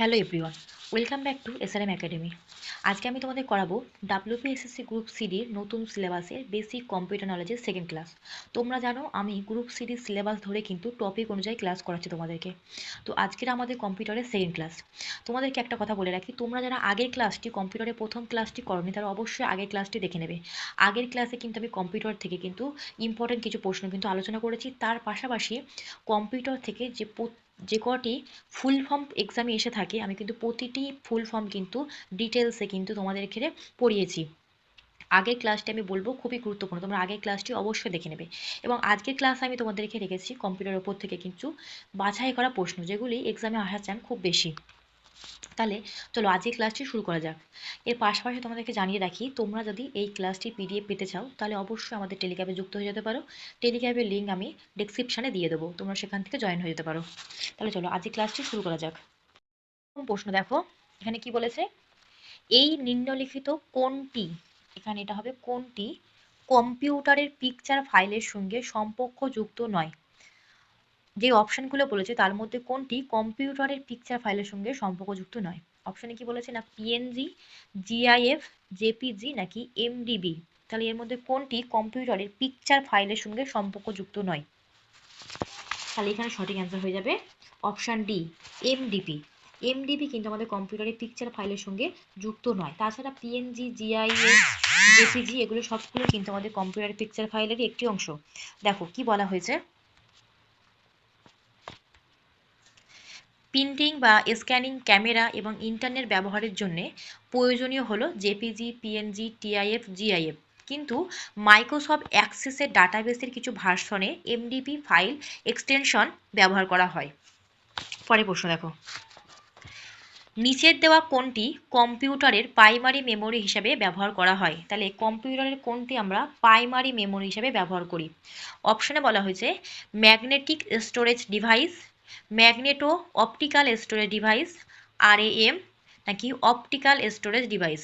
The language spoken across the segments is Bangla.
Hello everyone welcome back to S R M academy আজকে আমি তোমাদের করাবো ডাব্লিউপিএসএসসি গ্রুপ সিডির নতুন সিলেবাসের বেসিক কম্পিউটার নলেজের সেকেন্ড ক্লাস তোমরা জানো, আমি গ্রুপ সিডির সিলেবাস ধরে কিন্তু টপিক অনুযায়ী ক্লাস করাচ্ছি তোমাদেরকে। তো আজকের আমাদের কম্পিউটারের সেকেন্ড ক্লাস তোমাদেরকে একটা কথা বলে রাখি, তোমরা যারা আগের ক্লাসটি কম্পিউটারের প্রথম ক্লাসটি করনি, তারা অবশ্যই আগের ক্লাসটি দেখে নেবে। আগের ক্লাসে কিন্তু আমি কম্পিউটার থেকে কিন্তু ইম্পর্টেন্ট কিছু প্রশ্ন কিন্তু আলোচনা করেছি। তার পাশাপাশি কম্পিউটার থেকে যে যে কটি ফুল ফর্ম এক্সামে এসে থাকে, আমি কিন্তু প্রতিটি ফুল ফর্ম কিন্তু ডিটেলসে কিন্তু তোমাদের ক্ষেত্রে পড়িয়েছি। আগের ক্লাসটি আমি বলব খুবই গুরুত্বপূর্ণ, তোমরা আগের ক্লাসটি অবশ্যই দেখে নেবে। এবং আজকের ক্লাস আমি তোমাদেরকে রেখেছি কম্পিউটারের ওপর থেকে কিন্তু বাছাই করা প্রশ্ন, যেগুলি এক্সামে আসার চান খুব বেশি। তাহলে চলো আজকের ক্লাসটি শুরু করা যাক। এর পাশাপাশি তোমাদেরকে জানিয়ে রাখি, তোমরা যদি এই ক্লাসটি পিডিএফ পেতে চাও, তাহলে অবশ্যই আমাদের টেলিগ্রামে যুক্ত হয়ে যেতে পারো। টেলিগ্রামের লিঙ্ক আমি ডিসক্রিপশানে দিয়ে দেবো, তোমরা সেখান থেকে জয়েন হয়ে যেতে পারো। তাহলে চলো আজকের ক্লাসটি শুরু করা যাক। প্রশ্ন দেখো, এখানে কি বলেছে? এই নিম্নলিখিত কোনটি, এখানে এটা হবে কোনটি? কম্পিউটারের পিকচার ফাইলের সঙ্গে সম্পর্কযুক্ত নয়। যে অপশানগুলো বলেছে, তার মধ্যে কোনটি? কম্পিউটারের পিকচার ফাইলের সঙ্গে সম্পর্কযুক্ত নয়। অপশানে কি বলেছে? না পিএনজি জিআইএফ জেপিজি নাকি এমডিবি তাহলে এর মধ্যে কোনটি? কম্পিউটারের পিকচার ফাইলের সঙ্গে সম্পর্কযুক্ত নয়। তাহলে এখানে সঠিক অ্যান্সার হয়ে যাবে অপশান ডি এমডিপি এমডিবি কিন্তু আমাদের কম্পিউটারের পিকচার ফাইলের সঙ্গে যুক্ত নয়। তাছাড়া পিএনজি জিআইএফ জেপিজি এগুলো সবগুলো কিন্তু আমাদের কম্পিউটারের পিকচার ফাইলেরই একটি অংশ। দেখো, কি বলা হয়েছে? প্রিন্টিং বা স্ক্যানিং ক্যামেরা এবং ইন্টারনেট ব্যবহারের জন্য প্রয়োজনীয় হলো জেপিজি, পিএনজি, টিআইএফ, জিআইএফ। কিন্তু মাইক্রোসফট অ্যাক্সেসের ডাটাবেসের কিছু ভার্সনে এমডিপি ফাইল এক্সটেনশন ব্যবহার করা হয়। পরে প্রশ্ন দেখো। নিচের দেওয়া কোনটি কম্পিউটারের প্রাইমারি মেমোরি হিসাবে ব্যবহার করা হয়? তাহলে কম্পিউটারের কোনটি আমরা প্রাইমারি মেমোরি হিসাবে ব্যবহার করি? অপশনে বলা হয়েছে magnetic storage device magneto optical storage device আর এম নাকি অপটিক্যাল স্টোরেজ ডিভাইস?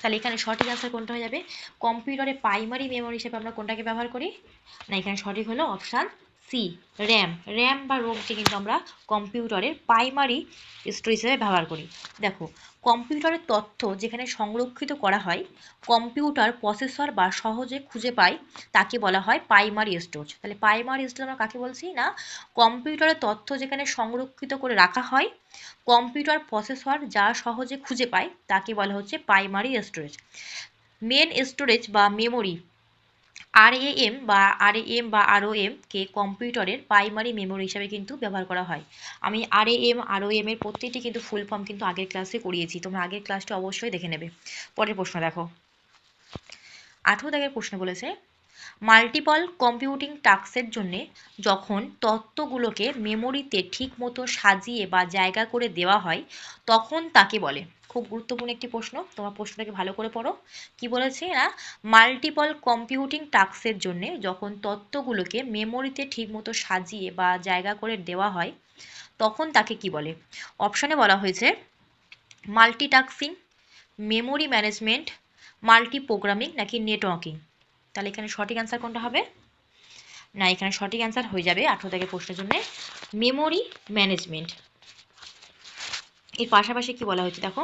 তাহলে এখানে সঠিক আনসার কোনটা হয়ে যাবে? কম্পিউটারে প্রাইমারি মেমোরি হিসেবে আমরা কোনটাকে ব্যবহার করি? না, এখানে সঠিক হলো অপশান সি র্যাম র্যাম বা রোমকে কিন্তু আমরা কম্পিউটারের প্রাইমারি স্টোরেজ হিসেবে ব্যবহার করি। দেখো কম্পিউটারের তথ্য যেখানে সংরক্ষিত করা হয়, কম্পিউটার প্রসেসর বা সহজে খুঁজে পায়, তাকে বলা হয় প্রাইমারি স্টোরেজ তাহলে প্রাইমারি স্টোরেজ আমরা কাকে বলছি না? কম্পিউটারের তথ্য যেখানে সংরক্ষিত করে রাখা হয়, কম্পিউটার প্রসেসর যা সহজে খুঁজে পায়, তাকে বলা হচ্ছে প্রাইমারি স্টোরেজ। মেন স্টোরেজ বা মেমোরি আর এম বা আর এম বা আরও এম কে কম্পিউটারের প্রাইমারি মেমোরি হিসাবে কিন্তু ব্যবহার করা হয়। আমি আর এম আরও এম এর প্রত্যেকটি কিন্তু ফুল ফর্ম কিন্তু আগের ক্লাসে করিয়েছি। তোমরা আগের ক্লাসটা অবশ্যই দেখে নেবে। পরের প্রশ্ন দেখো। আঠেরো দাগের প্রশ্ন বলেছে মাল্টিপল কম্পিউটিং টাস্কের জন্যে যখন তত্ত্বগুলোকে মেমোরিতে ঠিক মতো সাজিয়ে বা জায়গা করে দেওয়া হয়, তখন তাকে বলে খুব গুরুত্বপূর্ণ একটি প্রশ্ন। তোমার প্রশ্নটাকে ভালো করে পড়ো। কি বলেছে না মাল্টিপল কম্পিউটিং টাস্কের জন্য যখন তত্ত্বগুলোকে মেমোরিতে ঠিকমতো সাজিয়ে বা জায়গা করে দেওয়া হয়, তখন তাকে কি বলে? অপশানে বলা হয়েছে multitasking memory management multi programming নাকি নেটওয়ার্কিং তাহলে এখানে সঠিক অ্যান্সার কোনটা হবে? না, এখানে সঠিক অ্যান্সার হয়ে যাবে আঠেরো থেকে প্রশ্নের জন্য। মেমোরি ম্যানেজমেন্ট এর পাশাপাশি কি বলা হয়েছে দেখো?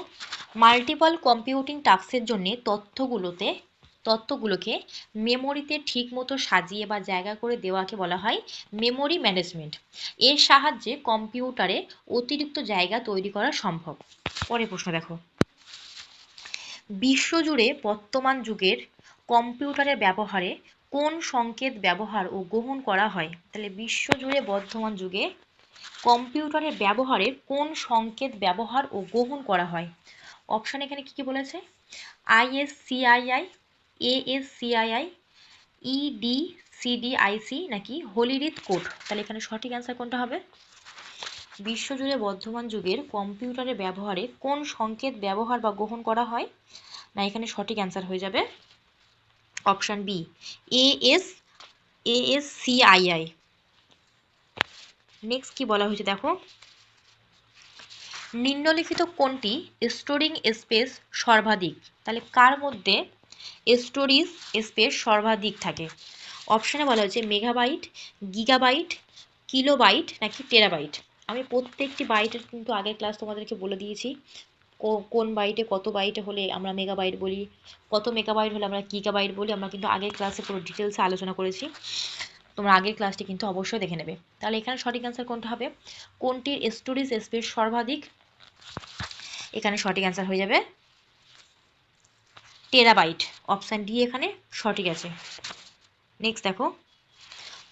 মাল্টিপল কম্পিউটিং টাস্কের জন্য তথ্যগুলোতে, তথ্যগুলোকে মেমোরিতে ঠিকমতো সাজিয়ে বা জায়গা করে দেওয়াকে বলা হয় মেমোরি ম্যানেজমেন্ট এর সাহায্যে কম্পিউটারে অতিরিক্ত জায়গা তৈরি করা সম্ভব। পরে প্রশ্ন দেখো। বিশ্বজুড়ে বর্তমান যুগের কম্পিউটারের ব্যবহারে কোন সংকেত ব্যবহার ও গ্রহণ করা হয়? তাহলে বিশ্বজুড়ে বর্তমান যুগে কম্পিউটারের ব্যবহারে কোন সংকেত ব্যবহার ও গ্রহণ করা হয়? অপশান এখানে কী কী বলেছে? আইএসসিআইআই এএসসিআইআই ইডি সিডিআইসি নাকি হোলিরিত কোড তাহলে এখানে সঠিক অ্যান্সার কোনটা হবে? বিশ্বজুড়ে বর্ধমান যুগের কম্পিউটারের ব্যবহারে কোন সংকেত ব্যবহার বা গ্রহণ করা হয়? না, এখানে সঠিক অ্যান্সার হয়ে যাবে। Option B AS ASCII next কি বলা হয়েছে দেখো? নিম্নলিখিত কোনটি? স্টোরিং স্পেস সর্বাধিক। তাহলে কার মধ্যে? স্টোরিজ স্পেস সর্বাধিক থাকে। অপশানে বলা হয়েছে মেগাবাইট গিগাবাইট কিলোবাইট নাকি টেরাবাইট আমি প্রত্যেকটি বাইটের কিন্তু আগের ক্লাস তোমাদেরকে বলে দিয়েছি। কোন বাইটে কত বাইটে হলে আমরা মেগাবাইট বলি? কত মেগাবাইট হলে আমরা গিগাবাইট বলি? আমরা কিন্তু আগের ক্লাসে পুরো ডিটেলসে আলোচনা করেছি। তোমরা আগের ক্লাসটি কিন্তু অবশ্যই দেখে নেবে। তাহলে এখানে সঠিক অ্যান্সার কোনটা হবে? কোনটির স্টোরেজ স্পেস সর্বাধিক? এখানে সঠিক অ্যান্সার হয়ে যাবে টেরাবাইট অপশান ডি এখানে সঠিক আছে। নেক্সট দেখো।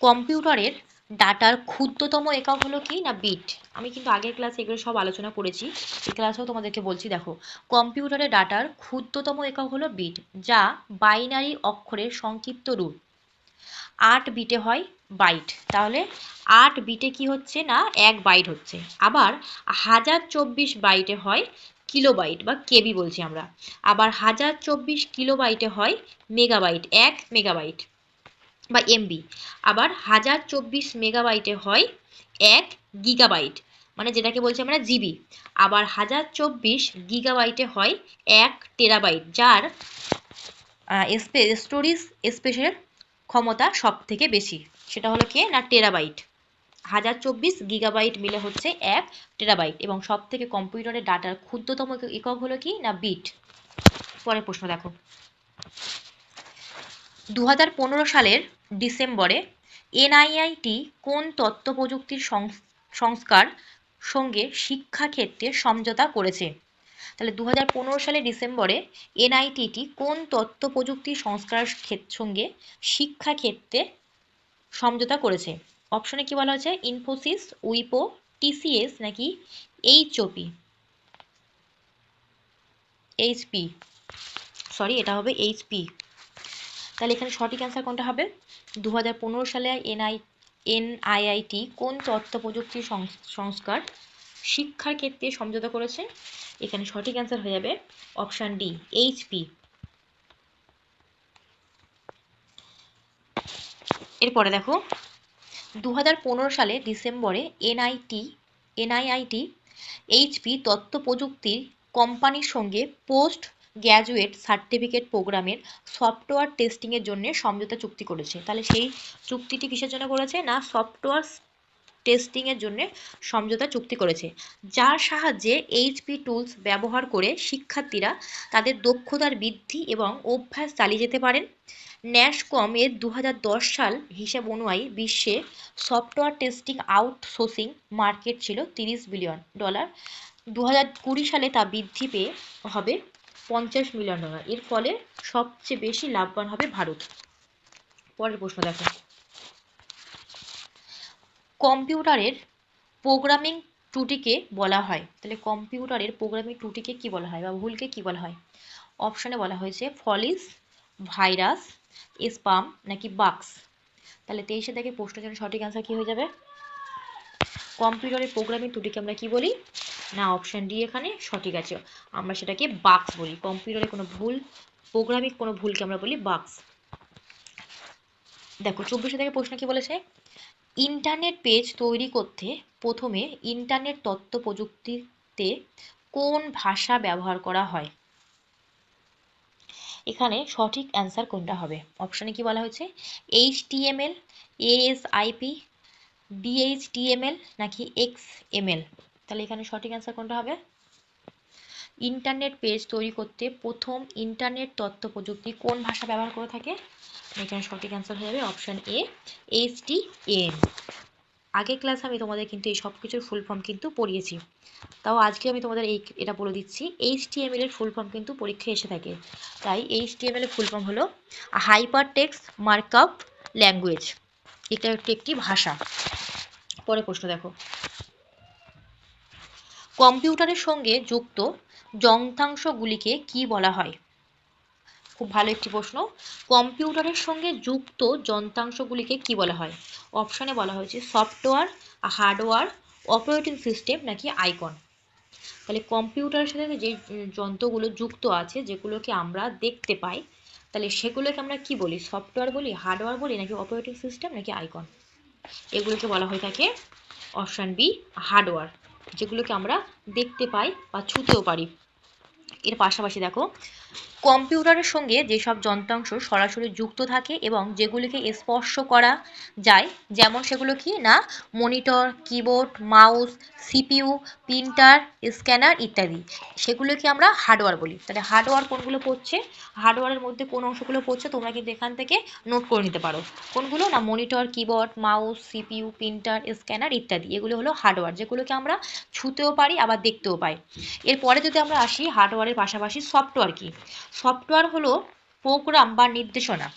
কম্পিউটারের ডাটার ক্ষুদ্রতম একক হলো কি না বিট আমি কিন্তু আগের ক্লাসে এগুলো সব আলোচনা করেছি। এই ক্লাসেও তোমাদেরকে বলছি, দেখো, কম্পিউটারের ডাটার ক্ষুদ্রতম একক হলো বিট যা বাইনারি অক্ষরের সংক্ষিপ্ত রূপ। আট বিটে হয় বাইট তাহলে আট বিটে কি হচ্ছে না, এক বাইট হচ্ছে। আবার হাজার চব্বিশ বাইটে হয় কিলোবাইট বা কেবি বলছি আমরা। আবার হাজার চব্বিশ কিলোবাইটে হয় মেগাবাইট এক মেগাবাইট বা এমবি আবার হাজার চব্বিশ মেগাবাইটে হয় এক গিগাবাইট মানে যেটাকে বলছি আমরা জিবি আবার হাজার চব্বিশ গিগাবাইটে হয় এক টেরাবাইট যার স্টোরেজ স্পেসের ক্ষমতা সব থেকে বেশি, সেটা হলো কি? না টেরাবাইট হাজার চব্বিশ গিগাবাইট মিলে হচ্ছে এক টেরাবাইট এবং সব থেকে কম্পিউটারের ডাটার ক্ষুদ্রতম একক হলো কি? না বিট পরের প্রশ্ন দেখো। দু হাজার পনেরো সালের ডিসেম্বরে এনআইআইটি কোন তথ্য প্রযুক্তির সংস্কার সঙ্গে শিক্ষাক্ষেত্রে সমঝোতা করেছে? তাহলে দু সালের ডিসেম্বরে এনআইটিটি কোন তথ্য প্রযুক্তি সংস্কার সঙ্গে শিক্ষাক্ষেত্রে সমঝোতা করেছে? অপশনে কি বলা হয়েছে? ইনফোসিস, উইপো, টিসিএস নাকি এইচওপি এইচপি সরি, এটা হবে এইচপি তাহলে এখানে সঠিক অ্যান্সার কোনটা হবে? দু হাজার পনেরো সালে এনআই, এনআইআইটি কোন তথ্য প্রযুক্তি সংস্কার শিক্ষার ক্ষেত্রে সমঝোতা করেছে। এখানে সঠিক অ্যান্সার হয়ে যাবে অপশান ডি এইচপি এরপরে দেখো দু সালে ডিসেম্বরে এনআইটি এনআইআইটি এইচপি তথ্য প্রযুক্তির কোম্পানির সঙ্গে পোস্ট গ্র্যাজুয়েট সার্টিফিকেট প্রোগ্রামের সফটওয়্যার টেস্টিংয়ের জন্য সমঝোতা চুক্তি করেছে। তাহলে সেই চুক্তিটি কিসের জন্য করেছে? না, সফটওয়্যার টেস্টিংয়ের জন্য সমঝোতা চুক্তি করেছে। যার সাহায্যে এইচপি টুলস ব্যবহার করে শিক্ষার্থীরা তাদের দক্ষতার বৃদ্ধি এবং অভ্যাস চালিয়ে যেতে পারেন। ন্যাসকম এর দু হাজার দশ সাল হিসাব অনুযায়ী বিশ্বে সফটওয়্যার টেস্টিং আউটসোর্সিং মার্কেট ছিল তিরিশ বিলিয়ন ডলার দু হাজার কুড়ি সালে তা বৃদ্ধি পেয়ে হবে পঞ্চাশ মিলিয়ন ডলার এর ফলে সবচেয়ে বেশি লাভবান হবে ভারত। পরের প্রশ্ন দেখো। কম্পিউটারের প্রোগ্রামিং ত্রুটিকে বলা হয়। তাহলে কম্পিউটারের প্রোগ্রামিং ত্রুটিকে কি বলা হয় বা ভুলকে কি বলা হয়? অপশানে বলা হয়েছে ফলিস ভাইরাস, স্পাম নাকি বাক্স। তাহলে তেইশে থেকে প্রশ্নের জন্য সঠিক অ্যান্সার কি হয়ে যাবে? কম্পিউটারের প্রোগ্রামিং ত্রুটিকে আমরা কি বলি? না, অপশান ডি এখানে সঠিক আছে। আমরা সেটাকে বাক্স বলি। কম্পিউটারে কোনো ভুল, প্রোগ্রামিং কোনো ভুলকে আমরা বলি বাক্স। দেখো, চব্বিশে থেকে প্রশ্ন কি বলেছে? ইন্টারনেট পেজ তৈরি করতে প্রথমে ইন্টারনেট তথ্য প্রযুক্তিতে কোন ভাষা ব্যবহার করা হয়? এখানে সঠিক অ্যান্সার কোনটা হবে? অপশানে কি বলা হয়েছে? এইচ টিএমএল এএসআইপি ডিএইচটিএমএল নাকি এক্স এমএল তাহলে এখানে সঠিক অ্যান্সার কোনটা হবে? ইন্টারনেট পেজ তৈরি করতে প্রথম ইন্টারনেট তথ্য প্রযুক্তি কোন ভাষা ব্যবহার করে থাকে? এখানে সঠিক অ্যান্সার হয়ে যাবে option A H D N আগের ক্লাসে আমি তোমাদের কিন্তু এই সব কিছুর ফুল ফর্ম কিন্তু পড়িয়েছি। তাও আজকে আমি তোমাদের এই এটা বলে দিচ্ছি এইচ টি এম এর ফুল ফর্ম কিন্তু পরীক্ষায় এসে থাকে। তাই এইচ টি এম এল এর ফুল ফর্ম হলো হাইপার টেক্সট মার্কআপ ল্যাঙ্গুয়েজ এটা একটি একটি ভাষা। পরে প্রশ্ন দেখো। কম্পিউটারের সঙ্গে যুক্ত যন্ত্রাংশগুলিকে কি বলা হয়? খুব ভালো একটি প্রশ্ন। কম্পিউটারের সঙ্গে যুক্ত যন্ত্রাংশগুলিকে কি বলা হয়? অপশানে বলা হয়েছে সফটওয়্যার হার্ডওয়্যার অপারেটিং সিস্টেম নাকি আইকন তাহলে কম্পিউটারের সাথে যে যন্ত্রগুলো যুক্ত আছে, যেগুলোকে আমরা দেখতে পাই, তাহলে সেগুলোকে আমরা কি বলি? সফটওয়্যার বলি হার্ডওয়্যার বলি নাকি অপারেটিং সিস্টেম নাকি আইকন এগুলোকে বলা হয়ে থাকে অপশান বি হার্ডওয়্যার যেগুলোকে আমরা দেখতে পাই বা ছুতেও পারি। এর পাশাপাশি দেখো কম্পিউটারের সঙ্গে যেসব যন্ত্রাংশ সরাসরি যুক্ত থাকে এবং যেগুলিকে স্পর্শ করা যায়, যেমন সেগুলো কি না? Monitor, keyboard, mouse, CPU, printer, scanner ইত্যাদি। সেগুলোকে আমরা হার্ডওয়্যার বলি। তাহলে হার্ডওয়্যার কোনগুলো পড়ছে? হার্ডওয়্যারের মধ্যে কোন অংশগুলো পড়ছে তোমরা কিন্তু এখান থেকে নোট করে নিতে পারো। কোনগুলো না? Monitor, keyboard, mouse, CPU, printer, scanner ইত্যাদি। এগুলো হলো হার্ডওয়্যার, যেগুলোকে আমরা ছুতেও পারি, আবার দেখতেও পাই। এরপরে যদি আমরা আসি, হার্ডওয়্যারের পাশাপাশি সফটওয়্যার কি? সফটওয়্যার হলো প্রোগ্রাম বা নির্দেশনা,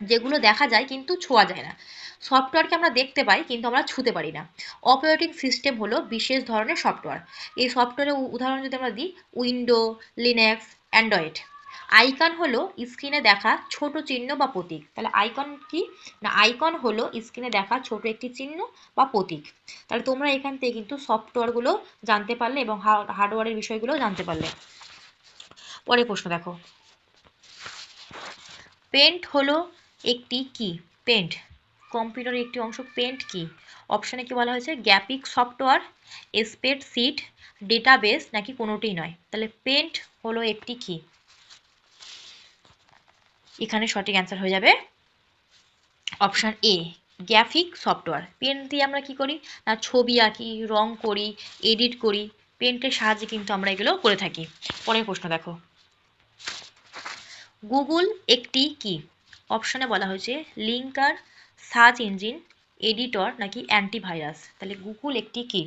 যেগুলো দেখা যায় কিন্তু ছোঁয়া যায় না। সফটওয়্যারকে আমরা দেখতে পাই কিন্তু আমরা ছুতে পারি না। অপারেটিং সিস্টেম হলো বিশেষ ধরনের সফটওয়্যার। এই সফটওয়্যারের উদাহরণ যদি আমরা দিই, উইন্ডো, লিনাক্স, অ্যান্ড্রয়েড। আইকন হলো স্ক্রিনে দেখা ছোট চিহ্ন বা প্রতীক। তাহলে আইকন কি? না, আইকন হলো স্ক্রিনে দেখা ছোট একটি চিহ্ন বা প্রতীক। তাহলে তোমরা এখান থেকে কিন্তু সফটওয়্যারগুলো জানতে পারলে এবং হার্ডওয়্যারের বিষয়গুলো জানতে পারলে। পরে প্রশ্ন দেখো। পেন্ট হলো একটি কি? পেন্ট। কম্পিউটারের একটি অংশ পেন্ট কি? অপশানে কি বলা হয়েছে? Graphic software spreadsheet database নাকি কোনোটিই নয়। তাহলে পেন্ট হলো একটি কি? এখানে সঠিক অ্যান্সার হয়ে যাবে option A, graphic software. Paint দিয়ে আমরা কি করি? না, ছবি আঁকি, রং করি, এডিট করি। পেন্টের সাহায্যে কিন্তু আমরা এগুলো করে থাকি। পরের প্রশ্ন দেখো। গুগল একটি কি? অপশানে বলা হয়েছে লিঙ্কার সার্চ ইঞ্জিন, এডিটর নাকি অ্যান্টিভাইরাস। তাহলে গুগল একটি কি?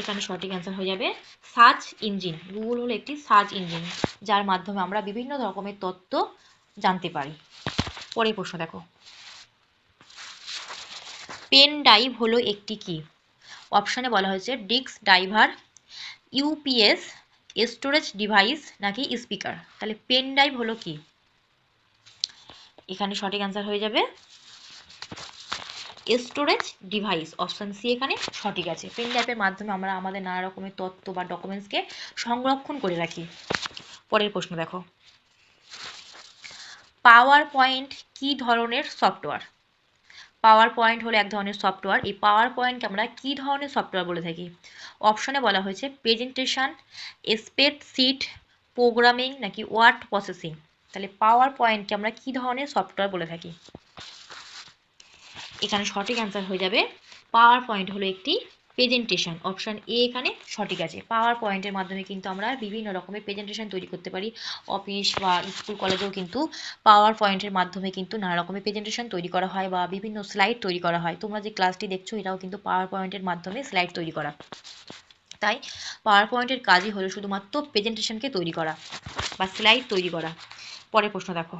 এখানে সঠিক অ্যান্সার হয়ে যাবে সার্চ ইঞ্জিন। গুগল হলো একটি সার্চ ইঞ্জিন, যার মাধ্যমে আমরা বিভিন্ন রকমের তথ্য জানতে পারি। পরের প্রশ্ন দেখো। পেন ড্রাইভ হলো একটি কি? অপশানে বলা হয়েছে disk driver UPS storage device নাকি স্পিকার তাহলে পেন ড্রাইভ হলো কি? এখানে সঠিক অ্যান্সার হয়ে যাবে। স্টোরেজ ডিভাইস অপশান সি এখানে সঠিক আছে। পেন ড্রাইভের মাধ্যমে আমরা আমাদের নানা রকমের তথ্য বা ডকুমেন্টসকে সংরক্ষণ করে রাখি। পরের প্রশ্ন দেখো। পাওয়ার পয়েন্ট কি ধরনের সফটওয়্যার পাওয়ার পয়েন্ট হলো এক ধরনের সফটওয়্যার এই পাওয়ার পয়েন্টকে আমরা কি ধরনের সফটওয়্যার বলে থাকি? অপশনে বলা হয়েছে প্রেজেন্টেশন সিট প্রোগ্রামিং নাকি ওয়ার্ড প্রসেসিং তাহলে পাওয়ার পয়েন্টকে আমরা কি ধরনের সফটওয়্যার বলে থাকি? এখানে সঠিক অ্যান্সার হয়ে যাবে। পাওয়ার পয়েন্ট হলো একটি প্রেজেন্টেশন অপশান এ এখানে সঠিক আছে। পাওয়ার পয়েন্টের মাধ্যমে কিন্তু আমরা বিভিন্ন রকমের প্রেজেন্টেশন তৈরি করতে পারি। অফিস বা স্কুল কলেজেও কিন্তু পাওয়ার পয়েন্টের মাধ্যমে কিন্তু নানা রকমের প্রেজেন্টেশন তৈরি করা হয় বা বিভিন্ন স্লাইড তৈরি করা হয়। তোমরা যে ক্লাসটি দেখছ, এটাও কিন্তু পাওয়ার পয়েন্টের মাধ্যমে স্লাইড তৈরি করা। তাই পাওয়ার পয়েন্টের কাজই হলো শুধুমাত্র প্রেজেন্টেশনকে তৈরি করা বা স্লাইড তৈরি করা। পরের প্রশ্ন দেখো।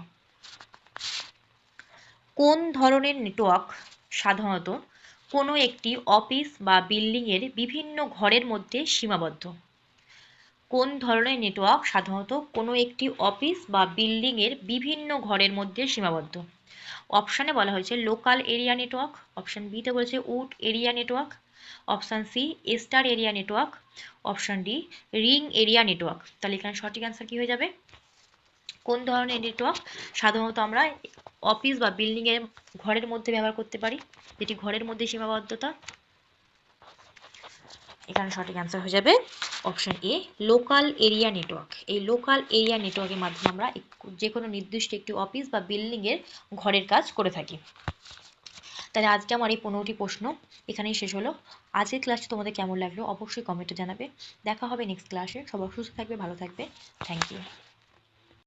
কোন ধরনের নেটওয়ার্ক সাধারণত কোনো একটি অফিস বা বিল্ডিংয়ের বিভিন্ন ঘরের মধ্যে সীমাবদ্ধ। কোন ধরনের নেটওয়ার্ক সাধারণত কোনো একটি অফিস বা বিল্ডিংয়ের বিভিন্ন ঘরের মধ্যে সীমাবদ্ধ। অপশানে বলা হয়েছে লোকাল এরিয়া নেটওয়ার্ক অপশান বিতে বলেছে wide area network option C star area network option D ring area network তাহলে এখানে সঠিক অ্যান্সার কী হয়ে যাবে? কোন ধরনের নেটওয়ার্ক সাধারণত আমরা অফিস বা বিল্ডিংয়ের ঘরের মধ্যে ব্যবহার করতে পারি? যেটি ঘরের মধ্যে সীমাবদ্ধতা? এখানে সঠিক অ্যান্সার হয়ে যাবে option A local area network এই লোকাল এরিয়া নেটওয়ার্কের মাধ্যমে আমরা যে কোনো নির্দিষ্ট একটি অফিস বা বিল্ডিংয়ের ঘরের কাজ করে থাকি। তাহলে আজকে আমার এই পনেরোটি প্রশ্ন, এখানেই শেষ হলো। আজকের ক্লাসটি তোমাদের কেমন লাগল? অবশ্যই কমেন্টে জানাবে। দেখা হবে নেক্সট ক্লাসে সবাই সুস্থ থাকবে, ভালো থাকবে। Thank you